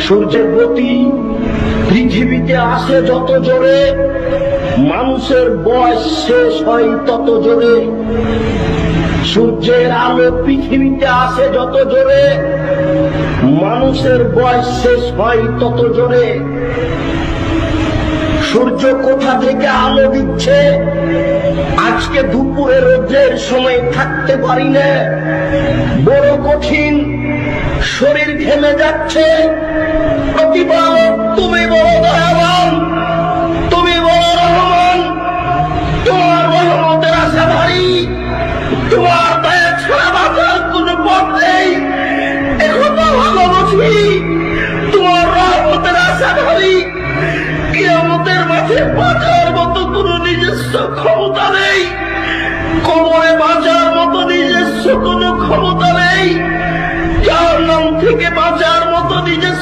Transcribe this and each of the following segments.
সূর্যের গতি পৃথিবীতে আসে যত জোরে, মানুষের বয়স শেষ হয় তত জোরে। সূর্যের আলো পৃথিবীতে আসে যত জোরে, মানুষের বয়স শেষ হয় তত জোরে। সূর্য কোথা থেকে আলো দিচ্ছে? আজকে দুপুরে রোদ্রের সময় থাকতে পারি না। বড় কঠিন ঘেমে যাচ্ছে। তুমি বড় দয়াবান, তুমি বড় রহমান। তোমার রহমতের আশা ভারী তোমার দয়া ছাড়া বাঁচার কোনো পথ নেই। এখন ভালো বুঝি, তোমার রহমতের আশা ভারী কিয়ামতের মাঠে বাঁচার মতো কোনো নিজস্ব ক্ষমতা নেই। কোমরে বাঁচার মতো নিজস্ব কোনো ক্ষমতা নেই।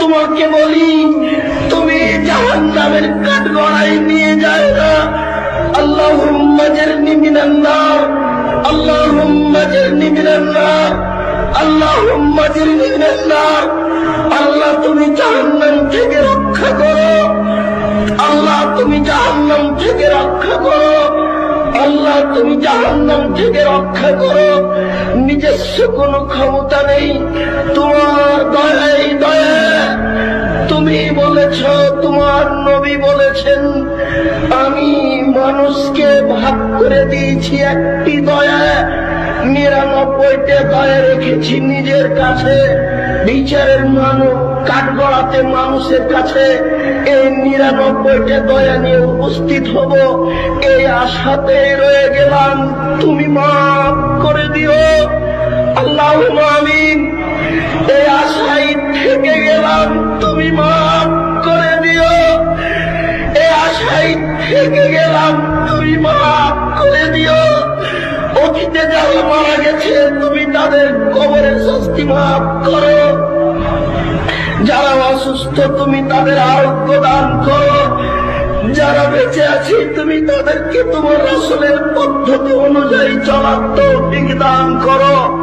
তোমাকে বলি, তুমি জাহান নামের কাঠ গড়াই নিয়ে যায় না আল্লাহ মাজের নিমিনান্না আল্লাহ মাজের নিমিনান্না আল্লাহ মাজের নিমিনান্না আল্লাহ, তুমি জাহান্নাম থেকে রক্ষা করো। আল্লাহ, তুমি জাহান্নাম থেকে রক্ষা করো। আল্লাহ, তুমি জাহান্নাম থেকে রক্ষা করো। নিজস্ব কোনো ক্ষমতা নেই। তোমার বলেছ তোমার নবী বলেছেন, আমি মানুষকে ভাগ করে দিয়েছি একটি দয়া। নিরানব্বইটা দয়া রেখেছি নিজের কাছে। বিচারের মানুষ, কাঠগড়াতে মানুষের কাছে এই নিরানব্বইটা দয়া নিয়ে উপস্থিত হব। এই আশাতে রয়ে গেলাম। তুমি মাফ করে দিও। আল্লাহ আমিন। গেলাম। তুমি মাফ করে দিও। অতীতে যারা মারা গেছে, তুমি তাদের কবরের শাস্তি মাফ করো। যারা অসুস্থ, তুমি তাদের আরোগ্য দান করো। যারা বেঁচে আছি, তুমি তাদেরকে তোমার আসলের পদ্ধতি অনুযায়ী চলার তৌফিক দান করো।